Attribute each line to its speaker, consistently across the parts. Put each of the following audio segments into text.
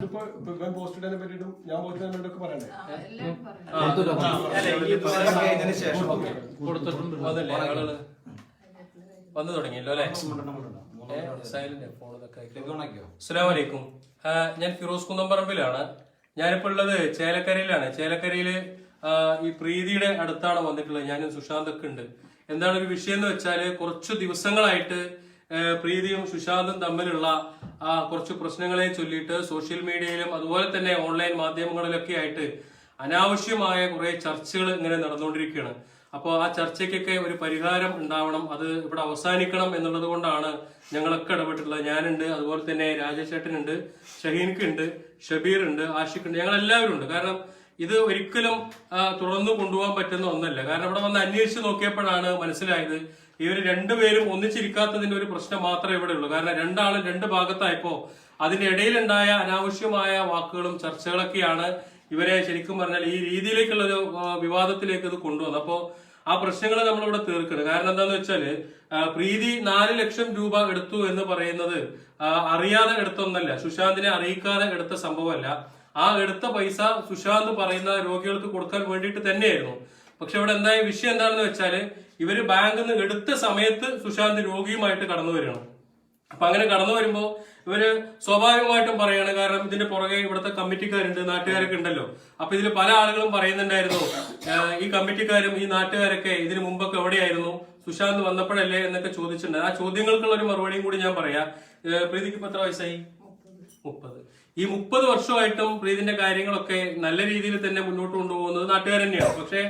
Speaker 1: ഇതിപ്പോ ഇപ്പൊ ഇവൻ പോസ്റ്റ് ഇടാനെ പറ്റിയിട്ടും ഞാൻ പോസ്റ്റ് ഇടാനെ പറ്റിയൊക്കെ പറയണ്ടേ
Speaker 2: വന്നു തുടങ്ങിയല്ലോ അല്ലേ? സൈലന്റ് ഫോൺ അസ്സലാമു അലൈക്കും ആ, ഞാൻ ഫിറോസ് കുന്നംപറമ്പിലാണ് ഞാനിപ്പോ ഉള്ളത് ചേലക്കരയിലാണ്. ചേലക്കരയിൽ ഈ പ്രീതിയുടെ അടുത്താണ് വന്നിട്ടുള്ളത്. ഞാനും സുശാന്തൊക്കെ ഉണ്ട്. എന്താണ് ഒരു വിഷയം എന്ന് വെച്ചാൽ കുറച്ചു ദിവസങ്ങളായിട്ട് പ്രീതിയും സുശാന്തും തമ്മിലുള്ള കുറച്ച് പ്രശ്നങ്ങളെ ചൊല്ലിയിട്ട് സോഷ്യൽ മീഡിയയിലും അതുപോലെ തന്നെ ഓൺലൈൻ മാധ്യമങ്ങളിലൊക്കെ ആയിട്ട് അനാവശ്യമായ കുറെ ചർച്ചകൾ ഇങ്ങനെ നടന്നുകൊണ്ടിരിക്കുകയാണ്. അപ്പോൾ ആ ചർച്ചയ്ക്കൊക്കെ ഒരു പരിഹാരം ഉണ്ടാവണം അത് ഇവിടെ അവസാനിക്കണം എന്നുള്ളത് കൊണ്ടാണ് ഞങ്ങളൊക്കെ ഇടപെട്ടിട്ടുള്ളത്. ഞാനുണ്ട് അതുപോലെ തന്നെ രാജേഷേട്ടനുണ്ട് ഷഹീൻക്കുണ്ട് ഷബീർ ഉണ്ട് ആഷിഖ് ഉണ്ട്. ഞങ്ങൾ എല്ലാവരും ഉണ്ട് കാരണം ഇത് ഒരിക്കലും തുടർന്ന് കൊണ്ടുപോകാൻ പറ്റുന്ന ഒന്നല്ല. കാരണം ഇവിടെ വന്ന് അന്വേഷിച്ച് നോക്കിയപ്പോഴാണ് മനസ്സിലായത് ഇവർ രണ്ടുപേരും ഒന്നിച്ചിരിക്കാത്തതിന്റെ ഒരു പ്രശ്നം മാത്രമേ ഇവിടെ ഉള്ളൂ. കാരണം രണ്ടാളും രണ്ട് ഭാഗത്തായപ്പോ അതിന്റെ ഇടയിലുണ്ടായ അനാവശ്യമായ വാക്കുകളും ചർച്ചകളൊക്കെയാണ് ഇവരെ ശരിക്കും പറഞ്ഞാൽ ഈ രീതിയിലേക്കുള്ള ഒരു വിവാദത്തിലേക്ക് ഇത് കൊണ്ടുവന്നത്. അപ്പോ ആ പ്രശ്നങ്ങൾ നമ്മളിവിടെ തീർക്കണം. കാരണം എന്താന്ന് വെച്ചാൽ പ്രീതി നാല് ലക്ഷം രൂപ എടുത്തു എന്ന് പറയുന്നത് അറിയാതെ എടുത്തൊന്നല്ല സുശാന്തിനെ അറിയിക്കാതെ എടുത്ത സംഭവമല്ല. ആ എടുത്ത പൈസ സുശാന്ത് പറയുന്ന രോഗികൾക്ക് കൊടുക്കാൻ വേണ്ടിയിട്ട് തന്നെയായിരുന്നു. പക്ഷെ ഇവിടെ എന്തായ? വിഷയം എന്താണെന്ന് വെച്ചാൽ ഇവർ ബാങ്കിൽ നിന്ന് എടുത്ത സമയത്ത് സുശാന്ത് രോഗിയുമായിട്ട് കടന്നു വരികയാണ്. അപ്പൊ അങ്ങനെ കടന്നു വരുമ്പോ ഇവർ സ്വാഭാവികമായിട്ടും പറയാണ് കാരണം ഇതിന്റെ പുറകെ ഇവിടുത്തെ കമ്മിറ്റിക്കാരുണ്ട് നാട്ടുകാരൊക്കെ ഉണ്ടല്ലോ. അപ്പൊ ഇതിൽ പല ആളുകളും പറയുന്നുണ്ടായിരുന്നു ഈ കമ്മിറ്റിക്കാരും ഈ നാട്ടുകാരൊക്കെ ഇതിനു മുമ്പൊക്കെ എവിടെയായിരുന്നു? സുശാന്ത് വന്നപ്പോഴല്ലേ എന്നൊക്കെ ചോദിച്ചിട്ടുണ്ട്. ആ ചോദ്യങ്ങൾക്കുള്ള ഒരു മറുപടിയും കൂടി ഞാൻ പറയാം. പ്രീതിക്ക് എത്ര വയസ്സായി? മുപ്പത്. ഈ മുപ്പത് വർഷമായിട്ടും പ്രീതിന്റെ കാര്യങ്ങളൊക്കെ നല്ല രീതിയിൽ തന്നെ മുന്നോട്ട് കൊണ്ടുപോകുന്നത് നാട്ടുകാർ തന്നെയാണ്. പക്ഷേ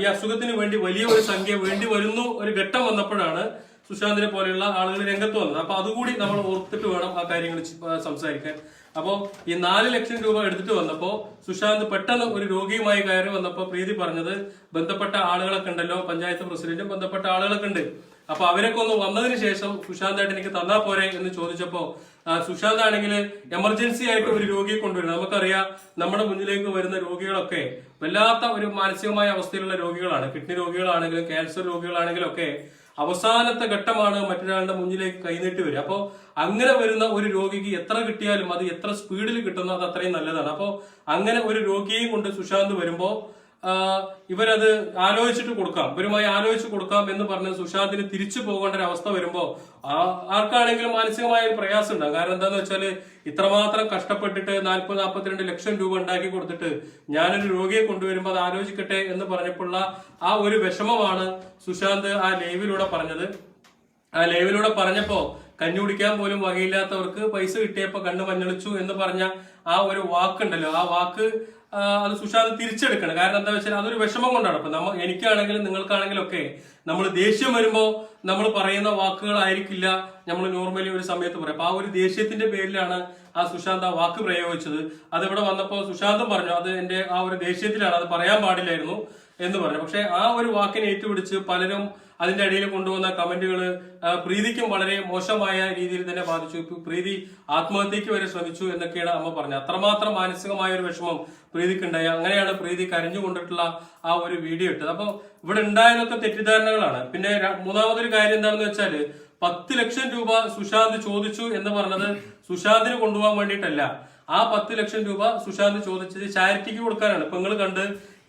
Speaker 2: ഈ അസുഖത്തിന് വേണ്ടി വലിയ ഒരു സംഖ്യ വേണ്ടി വരുന്നു. ഒരു ഘട്ടം വന്നപ്പോഴാണ് സുശാന്തിനെ പോലെയുള്ള ആളുകൾ രംഗത്ത് വന്നത്. അപ്പൊ അതുകൂടി നമ്മൾ ഓർത്തിട്ട് വേണം ആ കാര്യങ്ങൾ സംസാരിക്കാൻ. അപ്പോ ഈ നാല് ലക്ഷം രൂപ എടുത്തിട്ട് വന്നപ്പോ സുശാന്ത് പെട്ടെന്ന് ഒരു രോഗിയുമായി കയറി വന്നപ്പോ പ്രീതി പറഞ്ഞത് ബന്ധപ്പെട്ട ആളുകളൊക്കെ ഉണ്ടല്ലോ പഞ്ചായത്ത് പ്രസിഡന്റും ബന്ധപ്പെട്ട ആളുകളൊക്കെ ഉണ്ട്. അപ്പൊ അവരൊക്കെ ഒന്ന് വന്നതിന് ശേഷം സുശാന്തായിട്ട് എനിക്ക് തന്നാ പോരെ എന്ന് ചോദിച്ചപ്പോ സുശാന്ത് ആണെങ്കിൽ എമർജൻസി ആയിട്ട് ഒരു രോഗിയെ കൊണ്ടുവരുന്നത് നമുക്കറിയാം നമ്മുടെ മുന്നിലേക്ക് വരുന്ന രോഗികളൊക്കെ വല്ലാത്ത ഒരു മാനസികമായ അവസ്ഥയിലുള്ള രോഗികളാണ്. കിഡ്നി രോഗികളാണെങ്കിലും ക്യാൻസർ രോഗികളാണെങ്കിലും ഒക്കെ അവസാനത്തെ ഘട്ടമാണ് മറ്റൊരാളുടെ മുന്നിലേക്ക് കൈനീട്ടി വരിക. അപ്പോൾ അങ്ങനെ വരുന്ന ഒരു രോഗിക്ക് എത്ര കിട്ടിയാലും അത് എത്ര സ്പീഡിൽ കിട്ടുന്നോ അത് അത്രയും നല്ലതാണ്. അപ്പോൾ അങ്ങനെ ഒരു രോഗിയെയും കൊണ്ട് സുശാന്ത് വരുമ്പോ ആ, ഇവരത് ആലോചിച്ചിട്ട് കൊടുക്കാം. ഇവരുമായി ആലോചിച്ച് കൊടുക്കാം എന്ന് പറഞ്ഞ് സുശാന്തിന് തിരിച്ചു പോകേണ്ട ഒരു അവസ്ഥ വരുമ്പോ ആ- ആർക്കാണെങ്കിലും മാനസികമായ ഒരു പ്രയാസം ഉണ്ടാകും. കാരണം എന്താന്ന് വെച്ചാൽ ഇത്രമാത്രം കഷ്ടപ്പെട്ടിട്ട് നാൽപ്പത് നാൽപ്പത്തിരണ്ട് ലക്ഷം രൂപ ഉണ്ടാക്കി കൊടുത്തിട്ട് ഞാനൊരു രോഗിയെ കൊണ്ടുവരുമ്പോൾ അത് ആലോചിക്കട്ടെ എന്ന് പറഞ്ഞപ്പോഴുള്ള ആ ഒരു വിഷമമാണ് സുശാന്ത് ആ ലൈവിലൂടെ പറഞ്ഞത്. ആ ലൈവിലൂടെ പറഞ്ഞപ്പോ കഞ്ഞി കുടിക്കാൻ പോലും വകയില്ലാത്തവർക്ക് പൈസ കിട്ടിയപ്പോ കണ്ണു മഞ്ഞളിച്ചു എന്ന് പറഞ്ഞ ആ ഒരു വാക്കുണ്ടല്ലോ. ആ വാക്ക് അത് സുശാന്ത് തിരിച്ചെടുക്കണം. കാരണം എന്താ വെച്ചാൽ അതൊരു വിഷമം കൊണ്ടാണ്. അപ്പൊ നമ്മ എനിക്കാണെങ്കിലും നിങ്ങൾക്കാണെങ്കിലും ഒക്കെ നമ്മൾ ദേഷ്യം വരുമ്പോൾ നമ്മൾ പറയുന്ന വാക്കുകളായിരിക്കില്ല നമ്മൾ നോർമലി ഒരു സമയത്ത് പറയാം. അപ്പൊ ആ ഒരു ദേഷ്യത്തിന്റെ പേരിലാണ് ആ സുശാന്ത് ആ വാക്ക് പ്രയോഗിച്ചത്. അതിവിടെ ഇവിടെ വന്നപ്പോ സുശാന്തും പറഞ്ഞു അത് എന്റെ ആ ഒരു ദേഷ്യത്തിലാണ് അത് പറയാൻ പാടില്ലായിരുന്നു എന്ന് പറഞ്ഞു. പക്ഷെ ആ ഒരു വാക്കിനെ ഏറ്റുപിടിച്ച് പലരും അതിന്റെ അടിയിൽ കൊണ്ടുവന്ന കമന്റുകൾ പ്രീതിക്കും വളരെ മോശമായ രീതിയിൽ തന്നെ ബാധിച്ചു. പ്രീതി ആത്മഹത്യക്ക് വരെ ശ്രമിച്ചു എന്നൊക്കെയാണ് അമ്മ പറഞ്ഞത്. അത്രമാത്രം മാനസികമായ ഒരു വിഷമം പ്രീതിക്കുണ്ടായി അങ്ങനെയാണ് പ്രീതി കരഞ്ഞു കൊണ്ടിട്ടുള്ള ആ ഒരു വീഡിയോ ഇട്ടത്. അപ്പൊ ഇവിടെ ഉണ്ടായതൊക്കെ തെറ്റിദ്ധാരണകളാണ്. പിന്നെ മൂന്നാമതൊരു കാര്യം എന്താണെന്ന് വെച്ചാൽ പത്ത് ലക്ഷം രൂപ സുശാന്ത് ചോദിച്ചു എന്ന് പറഞ്ഞത് സുശാന്തിന് കൊണ്ടുപോകാൻ വേണ്ടിയിട്ടല്ല. ആ പത്ത് ലക്ഷം രൂപ സുശാന്ത് ചോദിച്ചത് ചാരിറ്റിക്ക് കൊടുക്കാനാണ്. ഇപ്പൊ നിങ്ങൾ കണ്ട്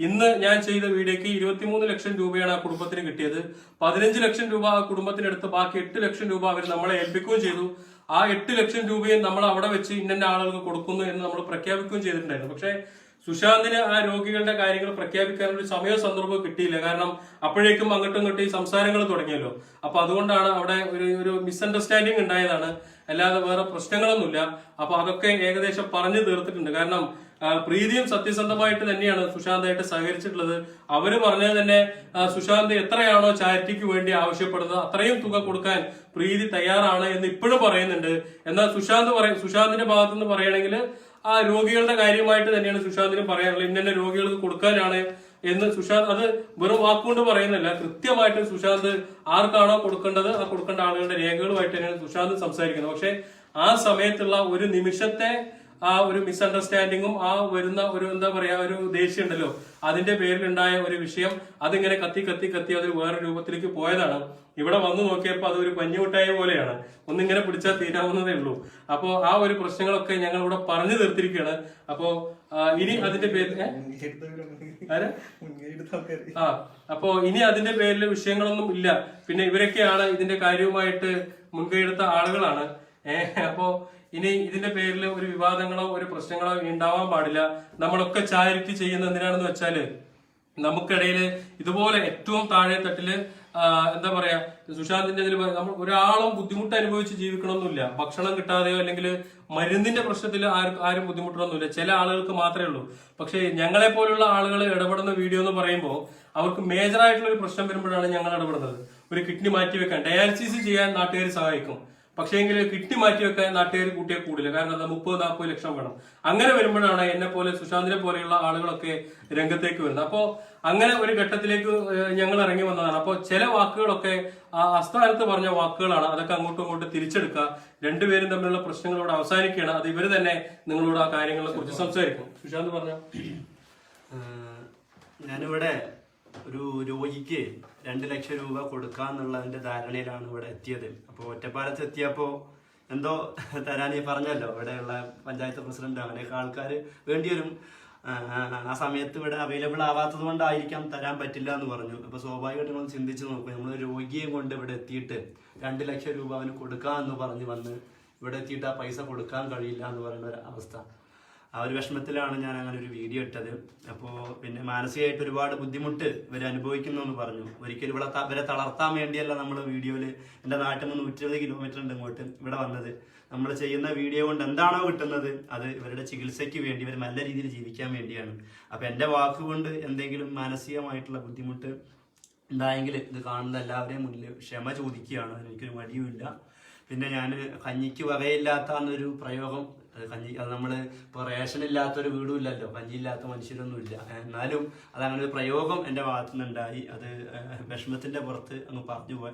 Speaker 2: ഇന്ന് ഞാൻ ചെയ്ത വീഡിയോക്ക് ഇരുപത്തിമൂന്ന് ലക്ഷം രൂപയാണ് ആ കുടുംബത്തിന് കിട്ടിയത്. പതിനഞ്ച് ലക്ഷം രൂപ ആ കുടുംബത്തിനെടുത്ത് ബാക്കി എട്ട് ലക്ഷം രൂപ അവർ നമ്മളെ ഏൽപ്പിക്കുകയും ചെയ്തു. ആ എട്ട് ലക്ഷം രൂപയും നമ്മൾ അവിടെ വെച്ച് ഇന്ന ആളുകൾക്ക് കൊടുക്കുന്നു എന്ന് നമ്മൾ പ്രഖ്യാപിക്കുകയും ചെയ്തിട്ടുണ്ടായിരുന്നു. പക്ഷേ സുശാന്തിന് ആ രോഗികളുടെ കാര്യങ്ങൾ പ്രഖ്യാപിക്കാനുള്ള ഒരു സമയവും സന്ദർഭവും കിട്ടിയില്ല. കാരണം അപ്പോഴേക്കും അങ്ങോട്ടും ഇങ്ങോട്ടും ഈ സംസാരങ്ങൾ തുടങ്ങിയല്ലോ. അപ്പൊ അതുകൊണ്ടാണ് അവിടെ ഒരു ഒരു മിസ്അണ്ടർസ്റ്റാൻഡിങ് ഉണ്ടായതാണ്. അല്ലാതെ വേറെ പ്രശ്നങ്ങളൊന്നുമില്ല. അപ്പൊ അതൊക്കെ ഏകദേശം പറഞ്ഞു തീർത്തിട്ടുണ്ട്. കാരണം പ്രീതിയും സത്യസന്ധമായിട്ട് തന്നെയാണ് സുശാന്തായിട്ട് സഹകരിച്ചിട്ടുള്ളത്. അവർ പറഞ്ഞത് തന്നെ സുശാന്ത് എത്രയാണോ ചാരിറ്റിക്ക് വേണ്ടി ആവശ്യപ്പെടുന്നത് അത്രയും തുക കൊടുക്കാൻ പ്രീതി തയ്യാറാണ് എന്ന് ഇപ്പോഴും പറയുന്നുണ്ട്. എന്നാൽ സുശാന്ത് പറയും സുശാന്തിന്റെ ഭാഗത്തുനിന്ന് പറയുകയാണെങ്കിൽ ആ രോഗികളുടെ കാര്യമായിട്ട് തന്നെയാണ് സുശാന്തിനും പറയാനുള്ളത്. ഇന്ന രോഗികൾക്ക് കൊടുക്കാനാണ് എന്ന് സുശാന്ത് അത് വെറും വാക്കുകൊണ്ട് പറയുന്നില്ല കൃത്യമായിട്ട് സുശാന്ത് ആർക്കാണോ കൊടുക്കേണ്ടത് ആ കൊടുക്കേണ്ട ആളുകളുടെ രേഖകളുമായിട്ട് തന്നെയാണ് സുശാന്ത് സംസാരിക്കുന്നത്. പക്ഷെ ആ സമയത്തുള്ള ഒരു നിമിഷത്തെ ആ ഒരു മിസ്അണ്ടർസ്റ്റാൻഡിങ്ങും ആ വരുന്ന ഒരു എന്താ പറയാ ഒരു ദേഷ്യം ഉണ്ടല്ലോ അതിന്റെ പേരിലുണ്ടായ ഒരു വിഷയം അതിങ്ങനെ കത്തി കത്തി കത്തി അത് വേറെ രൂപത്തിലേക്ക് പോയതാണ്. ഇവിടെ വന്നു നോക്കിയപ്പോൾ അത് ഒരു പഞ്ഞുമിഠായി പോലെയാണ്. ഒന്നിങ്ങനെ പിടിച്ചാൽ തീരാവുന്നതേ ഉള്ളൂ. അപ്പോ ആ ഒരു പ്രശ്നങ്ങളൊക്കെ ഞങ്ങൾ ഇവിടെ പറഞ്ഞു തീർത്തിരിക്കുകയാണ്. അപ്പോ ഇനി അതിന്റെ പേരിൽ? ആ അപ്പോ ഇനി അതിന്റെ പേരിൽ വിഷയങ്ങളൊന്നും ഇല്ല. പിന്നെ ഇവരൊക്കെയാണ് ഇതിന്റെ കാര്യവുമായിട്ട് മുൻകൈയെടുത്ത ആളുകളാണ്. ഏഹ് അപ്പോ ഇനി ഇതിന്റെ പേരിൽ ഒരു വിവാദങ്ങളോ ഒരു പ്രശ്നങ്ങളോ ഉണ്ടാവാൻ പാടില്ല. നമ്മളൊക്കെ ചാരിറ്റി ചെയ്യുന്ന എന്തിനാണെന്ന് വെച്ചാൽ നമുക്കിടയിൽ ഇതുപോലെ ഏറ്റവും താഴെ തട്ടിൽ എന്താ പറയാ സുശാന്തിന്റെ ഇതിൽ നമ്മൾ ഒരാളും ബുദ്ധിമുട്ട് അനുഭവിച്ച് ജീവിക്കണമെന്നില്ല ഭക്ഷണം കിട്ടാതെയോ അല്ലെങ്കിൽ മരുന്നിന്റെ പ്രശ്നത്തിൽ ആരും ആരും ബുദ്ധിമുട്ടണമെന്നില്ല ചില ആളുകൾക്ക് മാത്രമേ ഉള്ളൂ. പക്ഷേ ഞങ്ങളെ പോലുള്ള ആളുകൾ ഇടപെടുന്ന വീഡിയോ എന്ന് പറയുമ്പോൾ അവർക്ക് മേജർ ആയിട്ടുള്ള ഒരു പ്രശ്നം വരുമ്പോഴാണ് ഞങ്ങൾ ഇടപെടുന്നത്. ഒരു കിഡ്നി മാറ്റി വെക്കാൻ ഡയാലിസിസ് ചെയ്യാൻ നാട്ടുകാർ സഹായിക്കും. പക്ഷേ എങ്കിൽ കിട്ടി മാറ്റി വെക്കാൻ നാട്ടുകാർ കൂട്ടിയെ കൂടില്ല. കാരണം അത് മുപ്പത് നാൽപ്പത് ലക്ഷം വേണം. അങ്ങനെ വരുമ്പോഴാണ് എന്നെ പോലെ സുശാന്തിനെ പോലെയുള്ള ആളുകളൊക്കെ രംഗത്തേക്ക് വരുന്നത്. അപ്പോൾ അങ്ങനെ ഒരു ഘട്ടത്തിലേക്ക് ഞങ്ങൾ ഇറങ്ങി വന്നതാണ്. അപ്പോൾ ചില വാക്കുകളൊക്കെ ആ അസ്ഥാനത്ത് പറഞ്ഞ വാക്കുകളാണ് അതൊക്കെ അങ്ങോട്ടും ഇങ്ങോട്ടും തിരിച്ചെടുക്കുക. രണ്ടുപേരും തമ്മിലുള്ള പ്രശ്നങ്ങളോട് അവസാനിക്കുകയാണ്. അത് ഇവർ തന്നെ നിങ്ങളോട് ആ കാര്യങ്ങളെ കുറിച്ച് സംസാരിക്കും. സുശാന്ത് പറഞ്ഞ?
Speaker 3: ഞാനിവിടെ ഒരു രോഗിക്ക് രണ്ട് ലക്ഷം രൂപ കൊടുക്കാന്നുള്ളതിന്റെ ധാരണയിലാണ് ഇവിടെ എത്തിയത്. അപ്പോൾ ഒറ്റപ്പാലത്ത് എത്തിയപ്പോൾ എന്തോ തരാൻ ഈ പറഞ്ഞല്ലോ. ഇവിടെയുള്ള പഞ്ചായത്ത് പ്രസിഡന്റ് അങ്ങനെയൊക്കെ ആൾക്കാർ വേണ്ടിവരും. ആ സമയത്ത് ഇവിടെ അവൈലബിൾ ആവാത്തത് കൊണ്ടായിരിക്കാം തരാൻ പറ്റില്ല എന്ന് പറഞ്ഞു. അപ്പോൾ സ്വാഭാവികമായിട്ടും നമ്മൾ ചിന്തിച്ച് നോക്കും. നമ്മൾ രോഗിയെ കൊണ്ട് ഇവിടെ എത്തിയിട്ട് രണ്ട് ലക്ഷം രൂപ അവന് കൊടുക്കാമെന്ന് പറഞ്ഞ് വന്ന് ഇവിടെ എത്തിയിട്ട് ആ പൈസ കൊടുക്കാൻ കഴിയില്ല എന്ന് പറയുന്ന ഒരു അവസ്ഥ. ആ ഒരു വിഷമത്തിലാണ് ഞാൻ അങ്ങനെ ഒരു വീഡിയോ ഇട്ടത്. അപ്പോൾ പിന്നെ മാനസികമായിട്ട് ഒരുപാട് ബുദ്ധിമുട്ട് ഇവർ അനുഭവിക്കുന്നു എന്ന് പറഞ്ഞു. ഒരിക്കലും ഇവിടെ ഇവരെ തളർത്താൻ വേണ്ടിയല്ല നമ്മൾ വീഡിയോയിൽ എന്റെ നാട്ടിൽ നിന്ന് നൂറ്റി ഇരുപത് കിലോമീറ്റർ ഉണ്ട് ഇങ്ങോട്ട് ഇവിടെ വന്നത്. നമ്മൾ ചെയ്യുന്ന വീഡിയോ കൊണ്ട് എന്താണോ കിട്ടുന്നത് അത് ഇവരുടെ ചികിത്സയ്ക്ക് വേണ്ടി ഇവർ നല്ല രീതിയിൽ ജീവിക്കാൻ വേണ്ടിയാണ്. അപ്പോൾ എന്റെ വാക്കുകൊണ്ട് എന്തെങ്കിലും മാനസികമായിട്ടുള്ള ബുദ്ധിമുട്ട് ഉണ്ടായെങ്കിൽ ഇത് കാണുന്ന എല്ലാവരെയും മുന്നിൽ ക്ഷമ ചോദിക്കുകയാണ്. എനിക്കൊരു മടിയുമില്ല. പിന്നെ ഞാൻ കഞ്ഞിക്ക് വകയില്ലാത്ത എന്നൊരു പ്രയോഗം അത് കഞ്ഞി അത് നമ്മൾ ഇപ്പോൾ റേഷൻ ഇല്ലാത്തൊരു വീടും ഇല്ലല്ലോ കഞ്ഞി ഇല്ലാത്ത മനുഷ്യരൊന്നും ഇല്ല എന്നാലും അതങ്ങനെ ഒരു പ്രയോഗം എന്റെ ഭാഗത്തു നിന്നുണ്ടായി അത് വിഷമത്തിന്റെ പുറത്ത് അങ്ങ് പറഞ്ഞു പോയ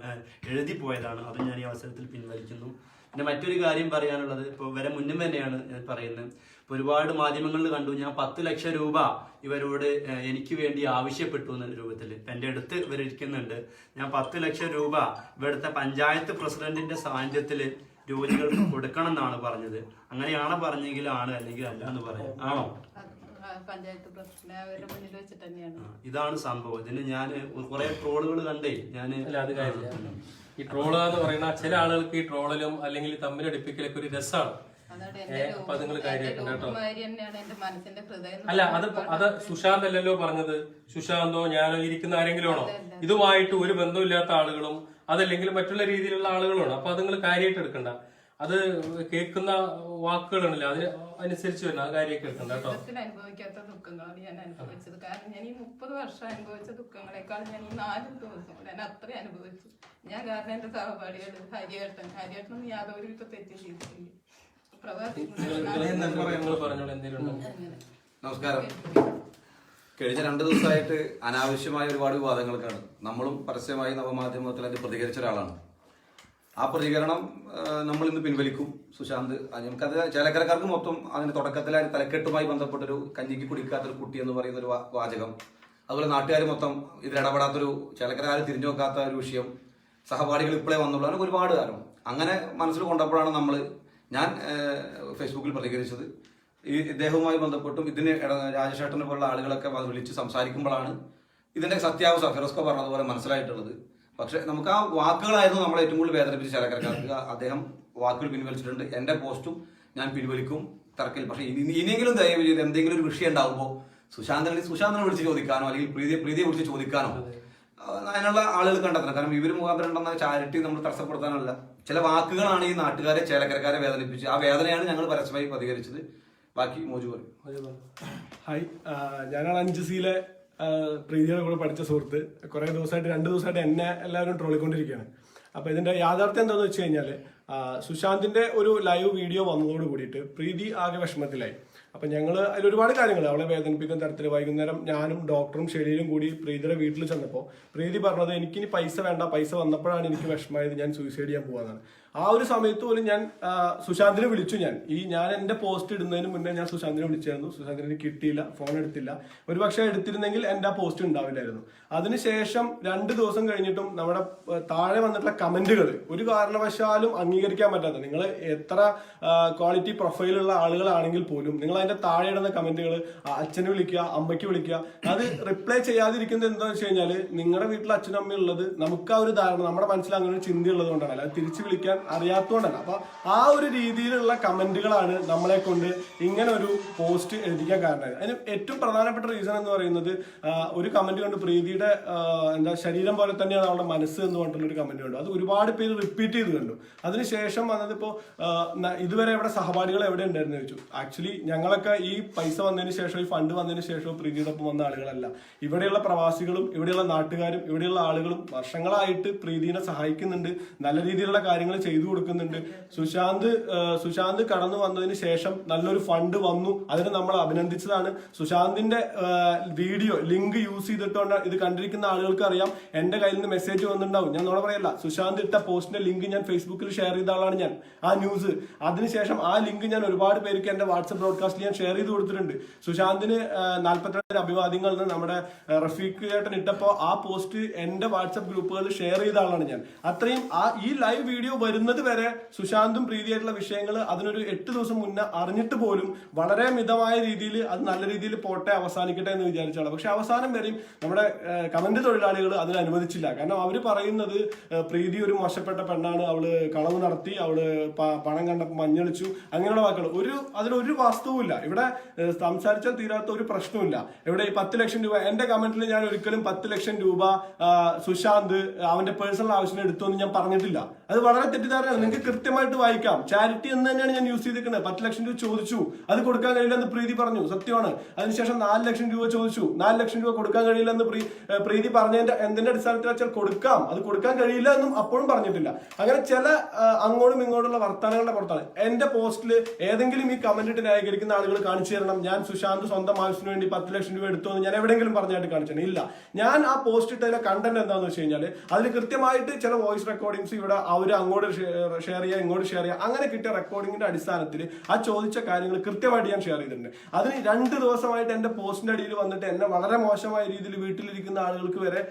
Speaker 3: എഴുതി പോയതാണ്. അത് ഞാൻ ഈ അവസരത്തിൽ പിൻവലിക്കുന്നു. പിന്നെ മറ്റൊരു കാര്യം പറയാനുള്ളത് ഇപ്പോൾ വരെ മുന്നും തന്നെയാണ് ഞാൻ പറയുന്നത്. ഇപ്പോൾ ഒരുപാട് മാധ്യമങ്ങളിൽ കണ്ടു ഞാൻ പത്ത് ലക്ഷം രൂപ ഇവരോട് എനിക്ക് വേണ്ടി ആവശ്യപ്പെട്ടു എന്ന രൂപത്തിൽ. ഇപ്പം എന്റെ അടുത്ത് ഇവരിരിക്കുന്നുണ്ട്. ഞാൻ പത്ത് ലക്ഷം രൂപ ഇവിടുത്തെ പഞ്ചായത്ത് പ്രസിഡന്റിന്റെ സാന്നിധ്യത്തിൽ രോഗികൾക്ക് കൊടുക്കണം എന്നാണ് പറഞ്ഞത്. അങ്ങനെയാണ് പറഞ്ഞെങ്കിൽ ആണ് അല്ലെങ്കിൽ അല്ല എന്ന് പറയാം. ആണോ?
Speaker 4: പഞ്ചായത്ത് പ്രസിഡന്റ് അവരുടെ മുന്നിൽ വെച്ചിട്ട് തന്നെയാണ്.
Speaker 3: ഇതാണ് സംഭവം. ഇതിന് ഞാൻ കുറെ ട്രോളുകൾ കണ്ടേ. ഞാൻ
Speaker 2: അല്ല അത് കാര്യമില്ല. ഈ ട്രോൾ എന്ന് പറയുന്ന ചില ആളുകൾക്ക് ഈ ട്രോളിലും അല്ലെങ്കിൽ തമ്മിലടിപ്പിക്കലൊക്കെ ഒരു രസമാണ് അല്ല അത് അത് സുശാന്ത് അല്ലല്ലോ പറഞ്ഞത്. സുശാന്തോ ഞാനോ ഇരിക്കുന്ന ആരെങ്കിലും ആണോ ഇതുമായിട്ട് ഒരു ബന്ധമില്ലാത്ത ആളുകളും അതല്ലെങ്കിൽ മറ്റുള്ള രീതിയിലുള്ള ആളുകളാണ് അപ്പൊ അത് നിങ്ങൾ കാര്യമായിട്ട് എടുക്കണ്ട. അത് കേൾക്കുന്ന വാക്കുകളാണല്ലോ അതിന് അനുസരിച്ച് വരണം ആ കാര്യമൊക്കെ എടുക്കണ്ട കേട്ടോ.
Speaker 4: അനുഭവിക്കാത്ത ദുഃഖങ്ങളാണ് ഞാൻ അനുഭവിച്ചത്. കാരണം ഞാൻ ഈ മുപ്പത് വർഷം അനുഭവിച്ച ദുഃഖങ്ങളെക്കാൾ ഞാൻ ഈ നാല് ദിവസം ഞാൻ അത്രയും അനുഭവിച്ചു. ഞാൻ കാരണം എന്റെ സഹപാഠികൾ ഹരിയേട്ടൻ ഹരിയേട്ടനൊന്നും യാതൊരു വിധ തെറ്റും ചെയ്തിട്ടില്ല. പ്രവാസി
Speaker 2: പറഞ്ഞോളൂ എന്തെങ്കിലും ഉണ്ടോ?
Speaker 5: നമസ്കാരം. കഴിഞ്ഞ രണ്ട് ദിവസമായിട്ട് അനാവശ്യമായ ഒരുപാട് വിവാദങ്ങൾക്കാണ് നമ്മളും പരസ്യമായി നവമാധ്യമത്തിൽ അത് പ്രതികരിച്ച ഒരാളാണ്. ആ പ്രതികരണം നമ്മൾ ഇന്ന് പിൻവലിക്കും. സുശാന്ത് നമുക്കത് ചേലക്കരക്കാർക്ക് മൊത്തം അതിന്റെ തുടക്കത്തിൽ തലക്കെട്ടുമായി ബന്ധപ്പെട്ടൊരു കഞ്ഞിക്ക് കുടിക്കാത്തൊരു കുട്ടി എന്ന് പറയുന്ന ഒരു വാചകം. അതുപോലെ നാട്ടുകാർ മൊത്തം ഇതിലിടപെടാത്തൊരു ചേലക്കര ആര് തിരിഞ്ഞു നോക്കാത്ത ഒരു വിഷയം. സഹപാഠികൾ ഇപ്പോഴേ വന്നുള്ളൂ. അങ്ങനെ ഒരുപാട് കാലം അങ്ങനെ മനസ്സിൽ കൊണ്ടപ്പോഴാണ് നമ്മൾ ഞാൻ ഫേസ്ബുക്കിൽ പ്രതികരിച്ചത്. ഈ ഇദ്ദേഹവുമായി ബന്ധപ്പെട്ടും ഇതിന് രാജശേഖരനെ പോലുള്ള ആളുകളൊക്കെ വിളിച്ച് സംസാരിക്കുമ്പോഴാണ് ഇതിന്റെ സത്യാവസ്ഥ ഫിറോസ്കോ പറഞ്ഞതുപോലെ മനസ്സിലായിട്ടുള്ളത്. പക്ഷെ നമുക്ക് ആ വാക്കുകളായിരുന്നു നമ്മളെ ഏറ്റവും കൂടുതൽ വേദനിപ്പിച്ച ചരക്കരക്കാർക്ക് അദ്ദേഹം വാക്കുകൾ പിൻവലിച്ചിട്ടുണ്ട്. എന്റെ പോസ്റ്റും ഞാൻ പിൻവലിക്കും തർക്കിൽ പക്ഷെ ഇനിയെങ്കിലും ദയവ് ചെയ്ത് എന്തെങ്കിലും ഒരു വിഷയം ഉണ്ടാകുമ്പോൾ സുശാന്തനെ സുശാന്തനെ വിളിച്ച് ചോദിക്കാനോ അല്ലെങ്കിൽ പ്രീതിയെ പ്രീതിയെ വിളിച്ച് ചോദിക്കാനോ അതിനുള്ള ആളുകൾ കണ്ടെത്തണം. കാരണം ഇവർ മുഖാന്തരം ഉണ്ടെന്ന ചാരിറ്റി നമ്മൾ തടസ്സപ്പെടുത്താനല്ല. ചില വാക്കുകളാണ് ഈ നാട്ടുകാരെ ചേലക്കരക്കാരെ വേദനിപ്പിച്ച് ആ വേദനയാണ് ഞങ്ങൾ പരസ്യമായി പ്രതികരിച്ചത്. ബാക്കി മോജു പറയും.
Speaker 1: ഹായ്. ഞാനാണ് അഞ്ച് സിയിലെ പ്രീതിയുടെ കൂടെ പഠിച്ച സുഹൃത്ത്. കുറെ ദിവസമായിട്ട് രണ്ട് ദിവസമായിട്ട് എന്നെ എല്ലാവരും ട്രോളിക്കൊണ്ടിരിക്കുകയാണ്. അപ്പൊ ഇതിന്റെ യാഥാർത്ഥ്യം എന്താണെന്ന് വെച്ച് കഴിഞ്ഞാൽ സുശാന്തിന്റെ ഒരു ലൈവ് വീഡിയോ വന്നതോട് കൂടിയിട്ട് പ്രീതി ആകെ വിഷമത്തിലായി. അപ്പൊ ഞങ്ങൾ അതിൽ ഒരുപാട് കാര്യങ്ങൾ അവളെ വേദനിപ്പിക്കുന്ന തരത്തിൽ വൈകുന്നേരം ഞാനും ഡോക്ടറും ഷെലീലും കൂടി പ്രീതിയുടെ വീട്ടിൽ ചെന്നപ്പോൾ പ്രീതി പറഞ്ഞത് എനിക്കിനി പൈസ വേണ്ട പൈസ വന്നപ്പോഴാണ് എനിക്ക് വിഷമമായത് ഞാൻ സൂയിസൈഡ് ചെയ്യാൻ പോകാന്നാണ് ആ ഒരു സമയത്ത് പോലും ഞാൻ സുശാന്തിനെ വിളിച്ചു ഞാൻ. ഈ ഞാൻ എന്റെ പോസ്റ്റ് ഇടുന്നതിന് മുന്നേ ഞാൻ സുശാന്തിനെ വിളിച്ചായിരുന്നു. സുശാന്തിനെ കിട്ടിയില്ല ഫോൺ എടുത്തില്ല. ഒരു പക്ഷേ എടുത്തിരുന്നെങ്കിൽ എന്റെ ആ പോസ്റ്റ് ഉണ്ടാവില്ലായിരുന്നു. അതിനുശേഷം രണ്ട് ദിവസം കഴിഞ്ഞിട്ടും നമ്മുടെ താഴെ വന്നിട്ടുള്ള കമന്റുകൾ ഒരു കാരണവശാലും അംഗീകരിക്കാൻ പറ്റാത്ത നിങ്ങൾ എത്ര ക്വാളിറ്റി പ്രൊഫൈലുള്ള ആളുകളാണെങ്കിൽ പോലും നിങ്ങൾ അതിന്റെ താഴെ ഇടുന്ന കമന്റുകൾ അച്ഛനെ വിളിക്കുക അമ്മയ്ക്ക് വിളിക്കുക. അത് റിപ്ലൈ ചെയ്യാതിരിക്കുന്നത് എന്താണെന്ന് വെച്ച് കഴിഞ്ഞാൽ നിങ്ങളുടെ വീട്ടിൽ അച്ഛനും അമ്മയും ഉള്ളത് നമുക്ക് ആ ഒരു ധാരണ നമ്മുടെ മനസ്സിൽ അങ്ങനെ ഒരു ചിന്ത ഉള്ളത് കൊണ്ടാണ്. അല്ലാതെ തിരിച്ചു വിളിക്കാൻ അറിയാത്തതുകൊണ്ടല്ല അപ്പൊ ആ ഒരു രീതിയിലുള്ള കമന്റുകളാണ് നമ്മളെ കൊണ്ട് ഇങ്ങനെ ഒരു പോസ്റ്റ് എഴുതിക്കാൻ കാരണമായത്. അതിന് ഏറ്റവും പ്രധാനപ്പെട്ട റീസൺ എന്ന് പറയുന്നത് ഒരു കമന്റ് കൊണ്ട് പ്രീതിയുടെ എന്താ ശരീരം പോലെ തന്നെയാണ് അവളുടെ മനസ്സ് എന്ന് പറഞ്ഞിട്ടുള്ള ഒരു കമന്റ് കണ്ടു. അത് ഒരുപാട് പേര് റിപ്പീറ്റ് ചെയ്ത് കണ്ടു. അതിനുശേഷം വന്നത് ഇപ്പോ ഇതുവരെ ഇവിടെ സഹപാഠികൾ എവിടെ ഉണ്ടായിരുന്നു ചോദിച്ചു. ആക്ച്വലി ഞങ്ങളൊക്കെ ഈ പൈസ വന്നതിന് ശേഷം ഈ ഫണ്ട് വന്നതിന് ശേഷം പ്രീതിയോടൊപ്പം വന്ന ആളുകളല്ല. ഇവിടെയുള്ള പ്രവാസികളും ഇവിടെയുള്ള നാട്ടുകാരും ഇവിടെയുള്ള ആളുകളും വർഷങ്ങളായിട്ട് പ്രീതിനെ സഹായിക്കുന്നുണ്ട് നല്ല രീതിയിലുള്ള കാര്യങ്ങൾ ചെയ്തു കൊടുക്കുന്നുണ്ട്. സുശാന്ത് സുശാന്ത് കടന്നു വന്നതിന് ശേഷം നല്ലൊരു ഫണ്ട് വന്നു. അതിന് നമ്മൾ അഭിനന്ദിച്ചതാണ്. സുശാന്തിന്റെ വീഡിയോ ലിങ്ക് യൂസ് ചെയ്തിട്ടുണ്ട് ഇത് കണ്ടിരിക്കുന്ന ആളുകൾക്ക് അറിയാം. എന്റെ കയ്യിൽ നിന്ന് മെസ്സേജ് വന്നിട്ടുണ്ടാവും. ഞാൻ നോടെ പറയല്ല സുശാന്ത് ഇട്ട പോസ്റ്റിന്റെ ലിങ്ക് ഞാൻ ഫേസ്ബുക്കിൽ ഷെയർ ചെയ്ത ആളാണ് ഞാൻ. ആ ന്യൂസ് അതിനുശേഷം ആ ലിങ്ക് ഞാൻ ഒരുപാട് പേർക്ക് എന്റെ വാട്സപ്പ് ബ്രോഡ്കാസ്റ്റിൽ ഞാൻ ഷെയർ ചെയ്ത് കൊടുത്തിട്ടുണ്ട്. സുശാന്തിന് നാൽപ്പത്തിരണ്ട് അഭിവാദ്യങ്ങൾ നമ്മുടെ റഫീഖ് ചേട്ടൻ ഇട്ടപ്പോ ആ പോസ്റ്റ് എന്റെ വാട്സപ്പ് ഗ്രൂപ്പുകളിൽ ഷെയർ ചെയ്ത ആളാണ് ഞാൻ. അത്രയും ആ ഈ ലൈവ് വീഡിയോ വരുന്നത് വരെ സുശാന്തും പ്രീതിയായിട്ടുള്ള വിഷയങ്ങൾ അതിനൊരു എട്ട് ദിവസം മുന്നേ അറിഞ്ഞിട്ട് പോലും വളരെ മിതമായ രീതിയിൽ അത് നല്ല രീതിയിൽ പോട്ടെ അവസാനിക്കട്ടെ എന്ന് വിചാരിച്ചാണ്. പക്ഷെ അവസാനം വരെയും നമ്മുടെ കമന്റ് തൊഴിലാളികൾ അതിന് അനുവദിച്ചില്ല. കാരണം അവർ പറയുന്നത് പ്രീതി ഒരു മോശപ്പെട്ട പെണ്ണാണ് അവൾ കളവ് നടത്തി അവൾ പണം കണ്ടപ്പോൾ മഞ്ഞളിച്ചു അങ്ങനെയുള്ള വാക്കുകൾ. ഒരു അതിലൊരു വാസ്തവുമില്ല ഇവിടെ സംസാരിച്ചാൽ തീരാത്ത ഒരു പ്രശ്നമില്ല ഇവിടെ ഈ പത്ത് ലക്ഷം രൂപ എന്റെ കമന്റിൽ ഞാൻ ഒരിക്കലും പത്ത് ലക്ഷം രൂപ സുശാന്ത് അവന്റെ പേഴ്സണൽ ആവശ്യത്തിന് എടുത്തു എന്ന് ഞാൻ പറഞ്ഞിട്ടില്ല. അത് വളരെ തെറ്റിദ്ധാരണയാണ്. നിങ്ങൾക്ക് കൃത്യമായിട്ട് വായിക്കാം. ചാരിറ്റി എന്ന് തന്നെയാണ് ഞാൻ യൂസ് ചെയ്തിരിക്കുന്നത്. പത്ത് ലക്ഷം രൂപ ചോദിച്ചു. അത് കൊടുക്കാൻ കഴിയില്ലെന്ന് പ്രീതി പറഞ്ഞു. സത്യമാണ്. അതിനുശേഷം നാല് ലക്ഷം രൂപ ചോദിച്ചു. നാല് ലക്ഷം രൂപ കൊടുക്കാൻ കഴിയില്ലെന്ന് പ്രീതി പറഞ്ഞതിന്റെ എന്തിന്റെ അടിസ്ഥാനത്തിൽ വെച്ചാൽ കൊടുക്കാം. അത് കൊടുക്കാൻ കഴിയില്ല എന്നും അപ്പോഴും പറഞ്ഞിട്ടില്ല. അങ്ങനെ ചില അങ്ങോട്ടും ഇങ്ങോട്ടുള്ള വർത്തമാനങ്ങളുടെ പുറത്താണ്. എന്റെ പോസ്റ്റിൽ ഏതെങ്കിലും ഈ കമന്റ് ന്യായീകരിക്കുന്ന ആളുകൾ കാണിച്ചു തരണം. ഞാൻ സുശാന്ത് സ്വന്തം ആവശ്യത്തിന് വേണ്ടി പത്ത് ലക്ഷം രൂപ എടുത്തു എന്ന് ഞാൻ എവിടെയെങ്കിലും പറഞ്ഞായിട്ട് കാണിച്ചു ഇല്ല. ഞാൻ ആ പോസ്റ്റ് ഇട്ടതിലെ കണ്ടന്റ് എന്താന്ന് വെച്ച് കഴിഞ്ഞാൽ അതിൽ കൃത്യമായിട്ട് ചില വോയിസ് റെക്കോർഡിങ്സ് ഇവിടെ അവർ അങ്ങോട്ട് ഷെയർ ചെയ്യുക ഇങ്ങോട്ട് ഷെയർ ചെയ്യുക അങ്ങനെ കിട്ടിയ റെക്കോർഡിങ്ങിന്റെ അടിസ്ഥാനത്തിൽ ആ ചോദിച്ച കാര്യങ്ങൾ കൃത്യമായിട്ട് ഞാൻ ഷെയർ ചെയ്തിട്ടുണ്ട്. അതിന് രണ്ട് ദിവസമായിട്ട് എന്റെ പോസ്റ്റിന്റെ അടിയിൽ വന്നിട്ട് എന്നെ വളരെ മോശമായ രീതിയിൽ വീട്ടിലിരിക്കുന്ന ആളുകൾക്ക് വരെ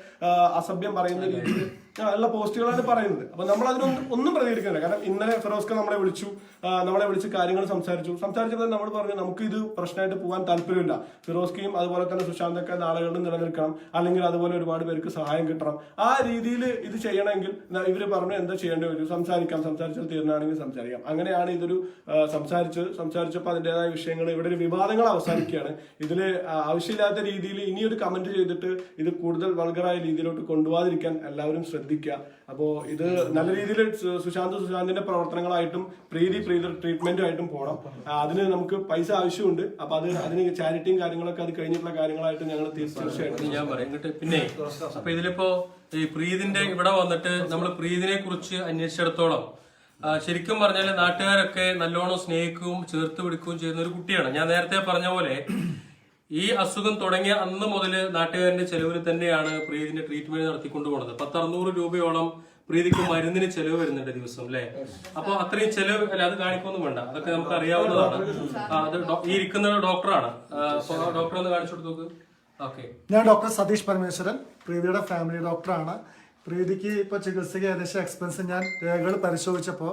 Speaker 1: അസഭ്യം പറയുന്ന രീതിയിൽ ഉള്ള പോസ്റ്റുകളാണ് പറയുന്നത്. അപ്പൊ നമ്മൾ അതിനൊന്നും ഒന്നും പ്രതികരിക്കുന്നില്ല. കാരണം ഇന്നലെ ഫിറോസ്ക നമ്മളെ വിളിച്ചു നമ്മളെ വിളിച്ച് കാര്യങ്ങൾ സംസാരിച്ചു. സംസാരിച്ചപ്പോൾ നമ്മൾ പറഞ്ഞു നമുക്ക് ഇത് പ്രശ്നമായിട്ട് പോകാൻ താല്പര്യമില്ല. ഫിറോസ്കയും അതുപോലെ തന്നെ സുശാന്തൊക്കെ നാളുകളിൽ നിലനിൽക്കണം. അല്ലെങ്കിൽ അതുപോലെ ഒരുപാട് പേർക്ക് സഹായം കിട്ടണം. ആ രീതിയിൽ ഇത് ചെയ്യണമെങ്കിൽ ഇവർ പറഞ്ഞു എന്താ ചെയ്യേണ്ടി വരും സംസാരിക്കാം. സംസാരിച്ചാൽ തീർന്നാണെങ്കിൽ സംസാരിക്കാം. അങ്ങനെയാണ് ഇതൊരു സംസാരിച്ച് സംസാരിച്ചപ്പോൾ അതിന്റെതായ വിഷയങ്ങൾ ഇവിടെ ഒരു വിവാദങ്ങൾ അവസാനിക്കുകയാണ്. ഇതിൽ ആവശ്യമില്ലാത്ത രീതിയിൽ ഇനിയൊരു കമന്റ് ചെയ്തിട്ട് ഇത് കൂടുതൽ വൾഗറായ രീതിയിലോട്ട് കൊണ്ടുപോകാതിരിക്കാൻ എല്ലാവരും ശ്രദ്ധിക്കുക. അപ്പോൾ ഇത് നല്ല രീതിയിൽ സുശാന്ത് സുശാന്തിന്റെ പ്രവർത്തനങ്ങളായിട്ടും പ്രീതി പ്രീതി ട്രീറ്റ്മെന്റുമായിട്ടും പോകണം അതിന് നമുക്ക് പൈസ ആവശ്യമുണ്ട്. അപ്പൊ അത് അതിന് ചാരിറ്റിയും കാര്യങ്ങളൊക്കെ അത് കഴിഞ്ഞിട്ടുള്ള കാര്യങ്ങളായിട്ട് ഞങ്ങൾ തീർച്ചയായിട്ടും
Speaker 2: ഞാൻ പറയും. കേട്ടോ പിന്നെ അപ്പൊ ഇതിലിപ്പോ ഈ പ്രീതിന്റെ ഇവിടെ വന്നിട്ട് നമ്മൾ പ്രീതിനെ കുറിച്ച് അന്വേഷിച്ചിടത്തോളം ശരിക്കും പറഞ്ഞാൽ നാട്ടുകാരൊക്കെ നല്ലോണം സ്നേഹിക്കുകയും ചേർത്ത് പിടിക്കുകയും ചെയ്യുന്ന ഒരു കുട്ടിയാണ്. ഞാൻ നേരത്തെ പറഞ്ഞ പോലെ ഈ അസുഖം തുടങ്ങിയ അന്ന് മുതൽ നാട്ടുകാരന്റെ ചെലവിൽ തന്നെയാണ് പ്രീതിന്റെ ട്രീറ്റ്മെന്റ് നടത്തിക്കൊണ്ടു പോണത് പത്ത് അറുന്നൂറ് രൂപയോളം പ്രീതിക്ക് മരുന്നിന് ചെലവ് വരുന്നുണ്ട് ദിവസം അല്ലെ? അപ്പൊ അത്രയും ചെലവ് അല്ല അത് കാണിക്കൊന്നും വേണ്ട. അതൊക്കെ നമുക്ക് അറിയാവുന്നതാണ്. അത് ഈ ഇരിക്കുന്ന ഡോക്ടറാണ്. ഡോക്ടർ ഒന്ന് കാണിച്ചു കൊടുത്തു ഓക്കെ.
Speaker 6: ഞാൻ ഡോക്ടർ സതീഷ് പരമേശ്വരൻ പ്രീതിയുടെ ഫാമിലി ഡോക്ടറാണ്. പ്രീതിക്ക് ഇപ്പൊ ചികിത്സയ്ക്ക് ഏകദേശം എക്സ്പെൻസ് ഞാൻ രേഖകൾ പരിശോധിച്ചപ്പോൾ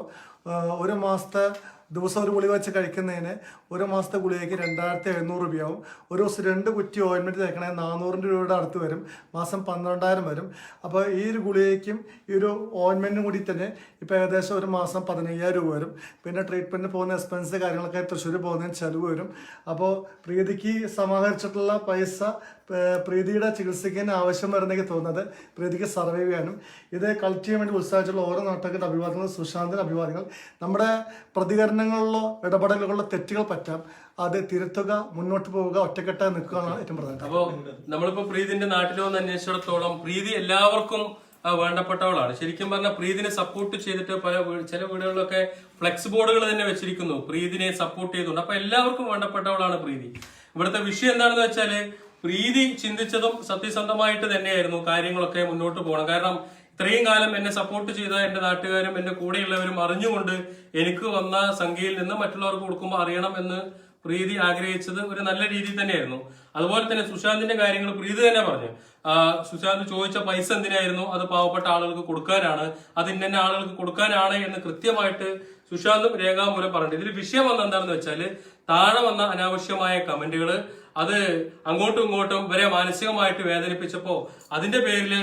Speaker 6: ഒരു മാസത്തെ ദിവസം ഒരു ഗുളി വെച്ച് കഴിക്കുന്നതിന് ഒരു മാസത്തെ ഗുളികയ്ക്ക് രണ്ടായിരത്തി എഴുന്നൂറ് രൂപയാവും. ഒരു ദിവസം രണ്ട് കുറ്റി ഓയിൻമെന്റ് തേക്കണമെങ്കിൽ നാനൂറിന്റെ രൂപയുടെ അടുത്ത് വരും. മാസം പന്ത്രണ്ടായിരം വരും. അപ്പോൾ ഈ ഒരു ഗുളികയ്ക്കും ഈ ഒരു ഓയിൻമെന്റും കൂടി തന്നെ ഇപ്പോൾ ഏകദേശം ഒരു മാസം പതിനയ്യായിരം രൂപ വരും. പിന്നെ ട്രീറ്റ്മെന്റിന് പോകുന്ന എക്സ്പെൻസ് കാര്യങ്ങളൊക്കെ തൃശ്ശൂർ പോകുന്നതിന് ചിലവ് വരും. അപ്പോൾ പ്രീതിക്ക് സമാഹരിച്ചിട്ടുള്ള പൈസ പ്രീതിയുടെ ചികിത്സയ്ക്ക് തന്നെ ആവശ്യം വരുന്നെങ്കിൽ തോന്നുന്നത് പ്രീതിക്ക് സർവൈവ് ചെയ്യാനും. ഇത് കളക്ട് ചെയ്യാൻ വേണ്ടി ഉത്സാഹിച്ചുള്ള ഓരോ നാട്ടുകാരുടെ അഭിവാദങ്ങൾ സുശാന്തിന്റെ അഭിവാദങ്ങൾ നമ്മുടെ പ്രതികരണങ്ങളിലോ ഇടപെടലുകളിലോ തെറ്റുകൾ പറ്റാം അത് തിരുത്തുക മുന്നോട്ട് പോവുക ഒറ്റക്കെട്ടായി നിൽക്കുക ഏറ്റവും പ്രധാനം
Speaker 2: അപ്പോ നമ്മളിപ്പോ പ്രീതിന്റെ നാട്ടിൽ വന്ന് അന്വേഷിച്ചിടത്തോളം പ്രീതി എല്ലാവർക്കും വേണ്ടപ്പെട്ടവളാണ്. ശരിക്കും പറഞ്ഞാൽ പ്രീതിനെ സപ്പോർട്ട് ചെയ്തിട്ട് പല ചില വീടുകളിലൊക്കെ ഫ്ലെക്സ് ബോർഡുകൾ തന്നെ വെച്ചിരിക്കുന്നു. പ്രീതിനെ സപ്പോർട്ട് ചെയ്തുകൊണ്ട്. അപ്പൊ എല്ലാവർക്കും വേണ്ടപ്പെട്ടവളാണ് പ്രീതി. ഇവിടുത്തെ വിഷയം എന്താണെന്ന് വെച്ചാൽ പ്രീതി ചിന്തിച്ചതും സത്യസന്ധമായിട്ട് തന്നെയായിരുന്നു കാര്യങ്ങളൊക്കെ മുന്നോട്ട് പോകണം. കാരണം ഇത്രയും കാലം എന്നെ സപ്പോർട്ട് ചെയ്ത എന്റെ നാട്ടുകാരും എന്റെ കൂടെയുള്ളവരും അറിഞ്ഞുകൊണ്ട് എനിക്ക് വന്ന സംഖ്യയിൽ നിന്ന് മറ്റുള്ളവർക്ക് കൊടുക്കുമ്പോൾ അറിയണം എന്ന് പ്രീതി ആഗ്രഹിച്ചത് ഒരു നല്ല രീതി തന്നെയായിരുന്നു. അതുപോലെ തന്നെ സുശാന്തിന്റെ കാര്യങ്ങൾ പ്രീതി തന്നെ പറഞ്ഞു. സുശാന്ത് ചോദിച്ച പൈസ എന്തിനായിരുന്നു? അത് പാവപ്പെട്ട ആളുകൾക്ക് കൊടുക്കാനാണ്. അത് ഇന്ന ആളുകൾക്ക് കൊടുക്കാനാണ് എന്ന് കൃത്യമായിട്ട് സുശാന്തും രേഖാമൂലം പറഞ്ഞിട്ടുണ്ട്. ഇതിൽ വിഷയം വന്ന എന്താണെന്ന് വെച്ചാൽ താഴെ വന്ന അനാവശ്യമായ കമന്റുകൾ അത് അങ്ങോട്ടും ഇങ്ങോട്ടും വരെ മാനസികമായിട്ട് വേദനിപ്പിച്ചപ്പോൾ അതിന്റെ പേരിൽ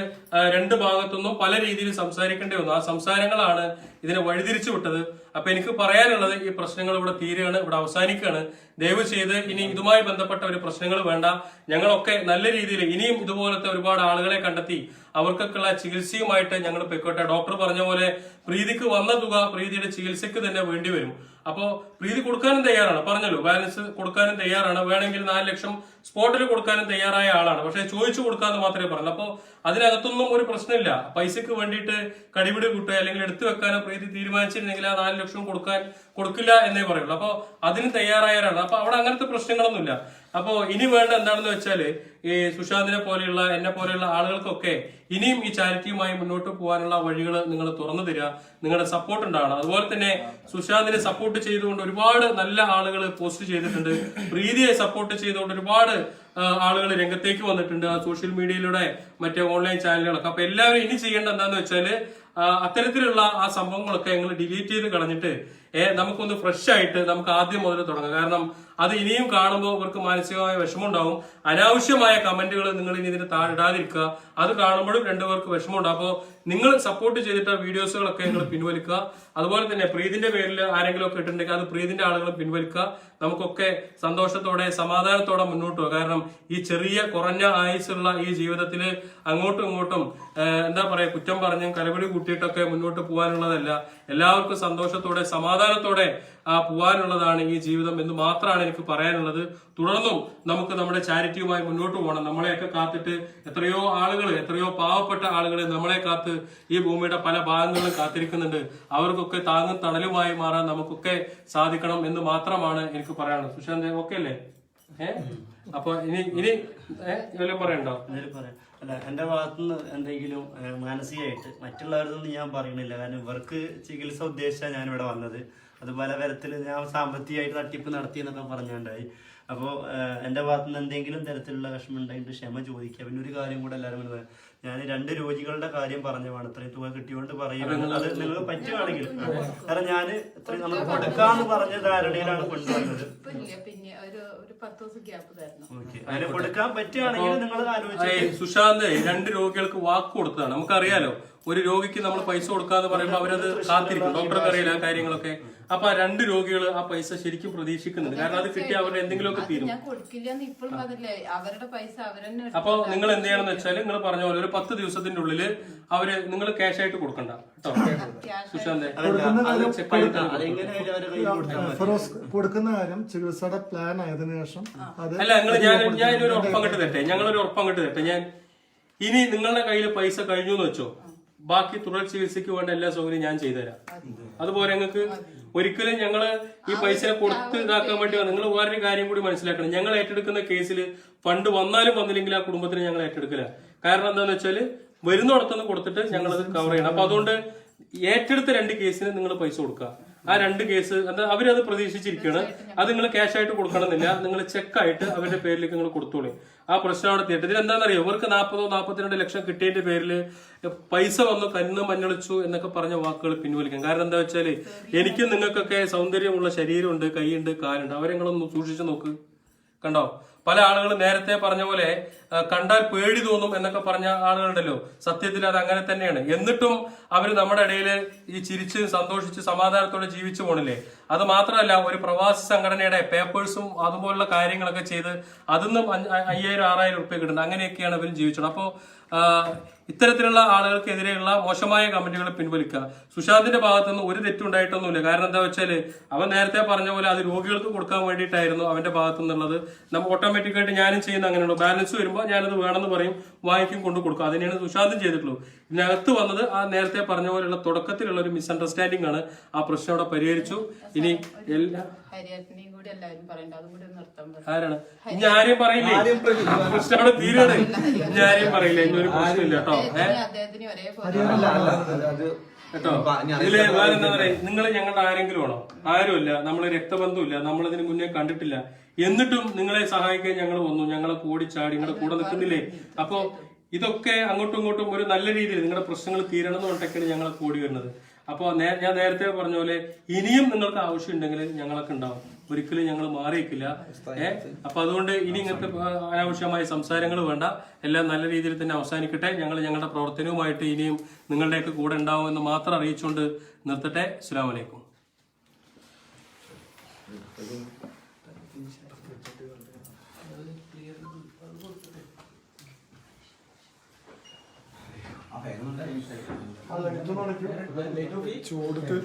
Speaker 2: രണ്ട് ഭാഗത്തുനിന്നും പല രീതിയിൽ സംസാരിക്കേണ്ടി വന്നു. ആ സംസാരങ്ങളാണ് ഇതിനെ വഴിതിരിച്ചു വിട്ടത്. അപ്പൊ എനിക്ക് പറയാനുള്ളത് ഈ പ്രശ്നങ്ങൾ ഇവിടെ തീരുകയാണ് ഇവിടെ അവസാനിക്കുകയാണ്. ദയവ് ചെയ്ത് ഇനി ഇതുമായി ബന്ധപ്പെട്ട ഒരു പ്രശ്നങ്ങൾ വേണ്ട. ഞങ്ങളൊക്കെ നല്ല രീതിയിൽ ഇനിയും ഇതുപോലത്തെ ഒരുപാട് ആളുകളെ കണ്ടെത്തി അവർക്കൊക്കെയുള്ള ചികിത്സയുമായിട്ട് ഞങ്ങൾ പൊയ്ക്കോട്ടെ. ഡോക്ടർ പറഞ്ഞ പോലെ പ്രീതിക്ക് വന്ന തുക പ്രീതിയുടെ ചികിത്സയ്ക്ക് തന്നെ വേണ്ടി വരും. അപ്പോ പ്രീതി കൊടുക്കാനും തയ്യാറാണ്. പറഞ്ഞല്ലോ ബാലൻസ് കൊടുക്കാനും തയ്യാറാണ്. വേണമെങ്കിൽ നാല് ലക്ഷം സ്പോട്ടിൽ കൊടുക്കാനും തയ്യാറായ ആളാണ്. പക്ഷേ ചോദിച്ചു കൊടുക്കാന്ന് മാത്രമേ പറഞ്ഞു അപ്പോൾ അതിനകത്തൊന്നും ഒരു പ്രശ്നമില്ല. പൈസക്ക് വേണ്ടിയിട്ട് കടിപിടി കൂട്ടുക അല്ലെങ്കിൽ എടുത്തു വെക്കാനോ പ്രീതി തീരുമാനിച്ചിരുന്നെങ്കിൽ ആ നാല് ലക്ഷം കൊടുക്കാൻ കൊടുക്കില്ല എന്നേ പറയുള്ളൂ. അപ്പോൾ അതിന് തയ്യാറായവരാണ്. അപ്പോൾ അവിടെ അങ്ങനത്തെ പ്രശ്നങ്ങളൊന്നുമില്ല. അപ്പോൾ ഇനി വേണ്ട എന്താണെന്ന് വെച്ചാൽ ഈ സുശാന്തിനെ പോലെയുള്ള എന്നെ പോലെയുള്ള ആളുകൾക്കൊക്കെ ഇനിയും ഈ ചാരിറ്റിയുമായി മുന്നോട്ട് പോകാനുള്ള വഴികൾ നിങ്ങൾ തുറന്നു തരിക. നിങ്ങളുടെ സപ്പോർട്ട് ഉണ്ടാവണം. അതുപോലെ തന്നെ സുശാന്തിനെ സപ്പോർട്ട് ചെയ്തുകൊണ്ട് ഒരുപാട് നല്ല ആളുകൾ പോസ്റ്റ് ചെയ്തിട്ടുണ്ട്. പ്രീതിയെ സപ്പോർട്ട് ചെയ്തുകൊണ്ട് ഒരുപാട് ആളുകൾ രംഗത്തേക്ക് വന്നിട്ടുണ്ട്. സോഷ്യൽ മീഡിയയിലൂടെ മറ്റേ ഓൺലൈൻ ചാനലുകളൊക്കെ അപ്പൊ എല്ലാവരും ഇനി ചെയ്യേണ്ട എന്താണെന്ന് വെച്ചാൽ അത്തരത്തിലുള്ള ആ സംഭവങ്ങളൊക്കെ ഞങ്ങൾ ഡിലീറ്റ് ചെയ്ത് കളഞ്ഞിട്ട് നമുക്കൊന്ന് ഫ്രഷ് ആയിട്ട് നമുക്ക് ആദ്യം മുതൽ തുടങ്ങാം. കാരണം അത് ഇനിയും കാണുമ്പോൾ ഇവർക്ക് മാനസികമായ വിഷമമുണ്ടാവും. അനാവശ്യമായ കമന്റുകൾ നിങ്ങൾ ഇനി ഇതിന് താഴെടാതിരിക്കുക അത് കാണുമ്പോഴും രണ്ടുപേർക്ക് വിഷമമുണ്ടാവും അപ്പോൾ നിങ്ങൾ സപ്പോർട്ട് ചെയ്തിട്ട വീഡിയോസുകളൊക്കെ നിങ്ങൾ പിൻവലിക്കുക. അതുപോലെ തന്നെ പ്രീതിന്റെ പേരിൽ ആരെങ്കിലും ഒക്കെ ഇട്ടിട്ടുണ്ടെങ്കിൽ അത് പ്രീതിന്റെ ആളുകൾ പിൻവലിക്കുക. നമുക്കൊക്കെ സന്തോഷത്തോടെ സമാധാനത്തോടെ മുന്നോട്ട് പോകാം കാരണം ഈ ചെറിയ കുറഞ്ഞ ആയുസ്സുള്ള ഈ ജീവിതത്തിൽ അങ്ങോട്ടും ഇങ്ങോട്ടും എന്താ പറയുക കുറ്റം പറഞ്ഞും കലപിടി കൂട്ടിയിട്ടൊക്കെ മുന്നോട്ട് പോകാനുള്ളതല്ല. എല്ലാവർക്കും സന്തോഷത്തോടെ സമാധാനത്തോടെ പോകാനുള്ളതാണ് ഈ ജീവിതം എന്ന് മാത്രമാണ് എനിക്ക് പറയാനുള്ളത്. തുടർന്നും നമുക്ക് നമ്മുടെ ചാരിറ്റിയുമായി മുന്നോട്ട് പോകണം. നമ്മളെയൊക്കെ കാത്തിട്ട് എത്രയോ ആളുകൾ എത്രയോ പാവപ്പെട്ട ആളുകൾ നമ്മളെ കാത്ത് ഈ ഭൂമിയുടെ പല ഭാഗങ്ങളിലും കാത്തിരിക്കുന്നുണ്ട്. അവർക്കൊക്കെ താങ്ങും തണലുമായി മാറാൻ നമുക്കൊക്കെ സാധിക്കണം എന്ന് മാത്രമാണ് എനിക്ക് പറയാനുള്ളത്. സുശാന്ത് ഓക്കെ അല്ലേ? അപ്പൊ ഇനി ഇനി ഏഹ് പറയണ്ടോ?
Speaker 3: അല്ല എന്റെ ഭാഗത്തുനിന്ന് എന്തെങ്കിലും മാനസികമായിട്ട് മറ്റുള്ളവരുടെ ഞാൻ പറയണില്ല. കാരണം ഇവർക്ക് ചികിത്സ ഉദ്ദേശിച്ചാണ് ഞാൻ ഇവിടെ വന്നത്. അത് പല തരത്തിൽ ഞാൻ സാമ്പത്തികമായിട്ട് തട്ടിപ്പ് നടത്തി എന്നൊക്കെ പറഞ്ഞുണ്ടായി അപ്പോൾ എന്റെ ഭാഗത്തു നിന്ന് എന്തെങ്കിലും തരത്തിലുള്ള വിഷമം ഉണ്ടായിട്ട് ക്ഷമ ചോദിക്കുക. പിന്നെ ഒരു കാര്യം കൂടെ എല്ലാവരും കൂടെ പറയാം. ഞാൻ രണ്ട് രോഗികളുടെ കാര്യം പറഞ്ഞതാണ്. ഇത്രയും തുക കിട്ടിയോണ്ട് പറയുന്നത് അത് നിങ്ങൾ പറ്റുവാണെങ്കിൽ കാരണം ഞാൻ ഇത്രയും നമ്മൾ കൊടുക്കാന്ന് പറഞ്ഞ ധാരണയിലാണ് കൊണ്ടുവന്നത്.
Speaker 4: ഇപ്പൊ ഇല്ല പിന്നെ ഒരു ഒരു പത്ത് ദിവസം ഗ്യാപ്പ് തരണം.
Speaker 3: ഓക്കെ. അതിന് കൊടുക്കാൻ പറ്റുകയാണെങ്കിൽ നിങ്ങൾ ആലോചിച്ച്
Speaker 2: സുശാന്ത് രണ്ട് രോഗികൾക്ക് വാക്ക് കൊടുത്തതാണ്. നമുക്കറിയാലോ ഒരു രോഗിക്ക് നമ്മൾ പൈസ കൊടുക്കാന്ന് പറയുമ്പോൾ അവരത് കാത്തിരിക്കും. ഡോക്ടർക്ക് അറിയില്ല ആ കാര്യങ്ങളൊക്കെ. അപ്പൊ ആ രണ്ട് രോഗികൾ ആ പൈസ ശരിക്കും പ്രതീക്ഷിക്കുന്നുണ്ട്. കാരണം അത് കിട്ടിയ അവരുടെ എന്തെങ്കിലുമൊക്കെ തീരും.
Speaker 4: ഞാൻ ഇപ്പോഴും അതല്ലേ അവരുടെ പൈസ അവരെന്നെ
Speaker 2: അപ്പൊ നിങ്ങൾ എന്ത് ചെയ്യണമെന്ന് വെച്ചാൽ നിങ്ങൾ പറഞ്ഞ പോലെ ഒരു പത്ത് ദിവസത്തിന്റെ ഉള്ളിൽ അവർ നിങ്ങൾ ക്യാഷ് ആയിട്ട് കൊടുക്കണ്ട. കേട്ടോ? സുശാന്ത്
Speaker 6: കൊടുക്കുന്ന ഫിറോസ് കാര്യം ചികിത്സയുടെ പ്ലാൻ ആയതിനു ശേഷം
Speaker 2: അല്ല നിങ്ങൾ ഞാൻ ഞാൻ ഒരു ഉറപ്പങ്ങട്ട് തരട്ടെ? ഞങ്ങളൊരു ഉറപ്പങ്ങട്ട് തരട്ടെ? ഞാൻ ഇനി നിങ്ങളുടെ കയ്യിൽ പൈസ കഴിഞ്ഞു എന്ന് വെച്ചോ? ബാക്കി തുടർ ചികിത്സയ്ക്ക് വേണ്ട എല്ലാ സൗകര്യവും ഞാൻ ചെയ്തുതരാം. അതുപോലെ ഞങ്ങൾക്ക് ഒരിക്കലും ഞങ്ങൾ ഈ പൈസ കൊടുത്ത് ഇതാക്കാൻ വേണ്ടി നിങ്ങൾ വേറൊരു കാര്യം കൂടി മനസ്സിലാക്കണം. ഞങ്ങൾ ഏറ്റെടുക്കുന്ന കേസിൽ ഫണ്ട് വന്നാലും വന്നില്ലെങ്കിൽ ആ കുടുംബത്തിന് ഞങ്ങൾ ഏറ്റെടുക്കില്ല. കാരണം എന്താണെന്ന് വെച്ചാൽ വരുന്നിടത്തുനിന്ന് കൊടുത്തിട്ട് ഞങ്ങളത് കവർ ചെയ്യണം. അപ്പൊ അതുകൊണ്ട് ഏറ്റെടുത്ത രണ്ട് കേസിന് നിങ്ങൾ പൈസ കൊടുക്കുക. ആ രണ്ട് കേസ് അവരത് പ്രതീക്ഷിച്ചിരിക്കുകയാണ്. അത് നിങ്ങൾ ക്യാഷ് ആയിട്ട് കൊടുക്കണമെന്നില്ല. നിങ്ങൾ ചെക്ക് ആയിട്ട് അവരുടെ പേരിലേക്ക് നിങ്ങൾ കൊടുത്തോളൂ. ആ പ്രശ്നം അവിടെ തീർത്ത്. ഇതിൽ എന്താണെന്നറിയോ? ഇവർക്ക് നാൽപ്പതോ നാൽപ്പത്തിരണ്ട് ലക്ഷം കിട്ടിയതിന്റെ പേരിൽ പൈസ വന്നു കന്ന് മഞ്ഞളിച്ചു എന്നൊക്കെ പറഞ്ഞ വാക്കുകൾ പിൻവലിക്കാം. കാരണം എന്താ വെച്ചാൽ എനിക്കും നിങ്ങൾക്കൊക്കെ സൗന്ദര്യമുള്ള ശരീരമുണ്ട് കൈയുണ്ട് കാലുണ്ട്. അവരെ നിങ്ങളൊന്ന് സൂക്ഷിച്ചു നോക്ക്. കണ്ടോ? പല ആളുകളും നേരത്തെ പറഞ്ഞ പോലെ കണ്ടാൽ പേടി തോന്നും എന്നൊക്കെ പറഞ്ഞ ആളുകളുണ്ടല്ലോ. സത്യത്തിൽ അത് അങ്ങനെ തന്നെയാണ്. എന്നിട്ടും അവർ നമ്മുടെ ഇടയിൽ ഈ ചിരിച്ച് സന്തോഷിച്ച് സമാധാനത്തോടെ ജീവിച്ചു പോണില്ലേ? അത് മാത്രമല്ല ഒരു പ്രവാസി സംഘടനയുടെ പേപ്പേഴ്സും അതുപോലുള്ള കാര്യങ്ങളൊക്കെ ചെയ്ത് അതിന്നും അയ്യായിരം ആറായിരം ഉറുപ്പ്യ കിട്ടുന്നത് അങ്ങനെയൊക്കെയാണ് അവരും ജീവിച്ചത് അപ്പോൾ ഇത്തരത്തിലുള്ള ആളുകൾക്കെതിരെയുള്ള മോശമായ കമന്റുകൾ പിൻവലിക്കുക. സുശാന്തിന്റെ ഭാഗത്തുനിന്ന് ഒരു തെറ്റുണ്ടായിട്ടൊന്നുമില്ല. കാരണം എന്താ വെച്ചാൽ അവൻ നേരത്തെ പറഞ്ഞ പോലെ അത് രോഗികൾക്ക് കൊടുക്കാൻ വേണ്ടിയിട്ടായിരുന്നു അവന്റെ ഭാഗത്തു നിന്നുള്ളത് നമ്മൾ ഓട്ടോമാറ്റിക്കായിട്ട് ഞാനും ചെയ്യുന്ന അങ്ങനെയുള്ളൂ. ബാലൻസ് വരുമ്പോൾ ഞാനത് വേണമെന്ന് പറയും വാങ്ങിക്കും കൊണ്ടു കൊടുക്കും. അതിനെയാണ് സുശാന്തും ചെയ്തിട്ടുള്ളൂ ഇതിനകത്ത് വന്നത് ആ നേരത്തെ പറഞ്ഞ പോലെയുള്ള തുടക്കത്തിലുള്ള ഒരു മിസ്അണ്ടർസ്റ്റാൻഡിംഗ് ആണ്. ആ പ്രശ്നം അവിടെ പരിഹരിച്ചു. ഇനി എല്ലാ
Speaker 4: ഹരിയേട്ടനെയും കൂടി എല്ലാവരും പറയണ്ട അതും കൂടി നിർത്താൻ
Speaker 2: ആരാണ്? ഇനി ആരെയും പറയില്ലേ? പ്രശ്നമാണ് തീരാണ് ഞാനും പറയില്ല. ഇനിയൊരു ഒരു പ്രശ്നമില്ല കേട്ടോ.
Speaker 4: അദ്ദേഹത്തിന് ഒരേപോലെ
Speaker 2: കേട്ടോ? ഇതിൽ വേറെ പറയാ? നിങ്ങൾ ഞങ്ങളുടെ ആരെങ്കിലും ആണോ? ആരുമില്ല. നമ്മളെ രക്തബന്ധമില്ല നമ്മളിതിന് മുന്നേ കണ്ടിട്ടില്ല. എന്നിട്ടും നിങ്ങളെ സഹായിക്കാൻ ഞങ്ങൾ വന്നു. ഞങ്ങളെ കൂടി ചാടി നിങ്ങളുടെ കൂടെ നിൽക്കുന്നില്ലേ? അപ്പോ ഇതൊക്കെ അങ്ങോട്ടും ഇങ്ങോട്ടും ഒരു നല്ല രീതിയിൽ നിങ്ങളുടെ പ്രശ്നങ്ങൾ തീരണം എന്ന് പറഞ്ഞിട്ടൊക്കെയാണ് ഞങ്ങളെ കൂടി വരുന്നത്. അപ്പോൾ ഞാൻ നേരത്തെ പറഞ്ഞ പോലെ ഇനിയും നിങ്ങൾക്ക് ആവശ്യമുണ്ടെങ്കിൽ ഞങ്ങളൊക്കെ ഉണ്ടാവും. ഒരിക്കലും ഞങ്ങൾ മാറിയിക്കില്ല. ഏഹ് അപ്പൊ അതുകൊണ്ട് ഇനി ഇങ്ങനത്തെ അനാവശ്യമായ സംസാരങ്ങൾ വേണ്ട. എല്ലാം നല്ല രീതിയിൽ തന്നെ അവസാനിക്കട്ടെ. ഞങ്ങൾ ഞങ്ങളുടെ പ്രവർത്തനവുമായിട്ട് ഇനിയും നിങ്ങളുടെയൊക്കെ കൂടെ ഉണ്ടാവും എന്ന് മാത്രം അറിയിച്ചുകൊണ്ട് നിർത്തട്ടെ. അസ്സാം വലൈക്കും
Speaker 6: ചൂടത്ത്